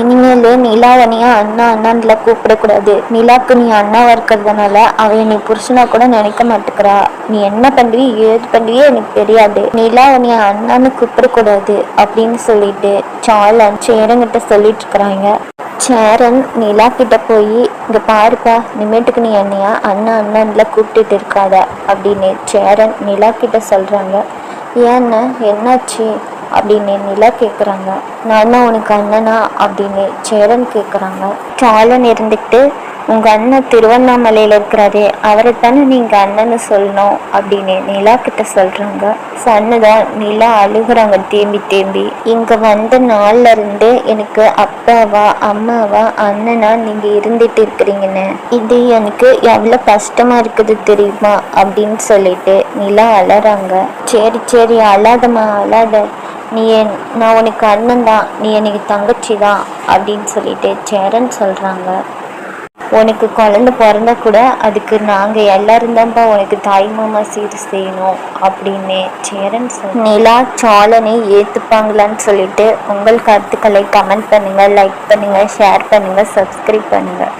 இனிமேல் நிலாவணியா அண்ணா அண்ணான்ல கூப்பிடக்கூடாது. நிலாக்கு நீ அண்ணாவா இருக்கிறதுனால அவன் நீ புருஷனா கூட நினைக்க மாட்டேக்கிறா. நீ என்ன பண்ணுவி ஏது பண்ணுவியே எனக்கு தெரியாது. நிலாவணியா அண்ணான்னு கூப்பிடக்கூடாது அப்படின்னு சொல்லிட்டு சாலன் சேரங்கிட்ட சொல்லிட்டு இருக்கிறாங்க. சேரன் நிலா கிட்ட போய் இங்க பாருப்பா நிமிட்டுக்கு நீ என்னையா அண்ணா அண்ணன்ல கூப்பிட்டுட்டு இருக்காத அப்படின்னு சேரன் நிலா கிட்ட சொல்றாங்க. ஏன்னு என்னாச்சு? அப்படின்னு நிலா கேட்குறாங்க நான் தான் உனக்கு அண்ணனா அப்படின்னு சேரன் கேட்குறாங்க சாலன் இருந்துக்கிட்டு உங்கள் அண்ணன் திருவண்ணாமலையில் இருக்கிறாரே அவரை தானே நீங்கள் அண்ணன்னு சொல்லணும்? அப்படின்னு நிலா கிட்ட சொல்கிறாங்க சன்னுதான் நிலா அழுகுறாங்க தேம்பி தேம்பி. இங்கே வந்த நாள்ல இருந்து எனக்கு அப்பாவா அம்மாவா அண்ணனா நீங்கள் இருந்துட்டு இருக்கிறீங்கன்னு இது எனக்கு எவ்வளோ கஷ்டமாக இருக்குது தெரியுமா? அப்படின்னு சொல்லிட்டு நிலா அழறாங்க. சரி சரி அழாதம்மா அழாத. நீ என் நான் உனக்கு அண்ணன் தான் நீ எனக்கு தங்கச்சி தான் அப்படின்னு சொல்லிட்டு சேரன் சொல்கிறாங்க உனக்கு குழந்தை பிறந்தா கூட அதுக்கு நாங்கள் எல்லாரும் தான்ப்பா உனக்கு தாய் மாமா சீர் செய்யணும் அப்படின்னு சேரன் சொல் நிலா சாலனை ஏற்றுப்பாங்களான்னு சொல்லிட்டு உங்கள் கருத்துக்களை கமெண்ட் பண்ணுங்கள் லைக் பண்ணுங்கள் ஷேர் பண்ணுங்கள் சப்ஸ்கிரைப் பண்ணுங்கள்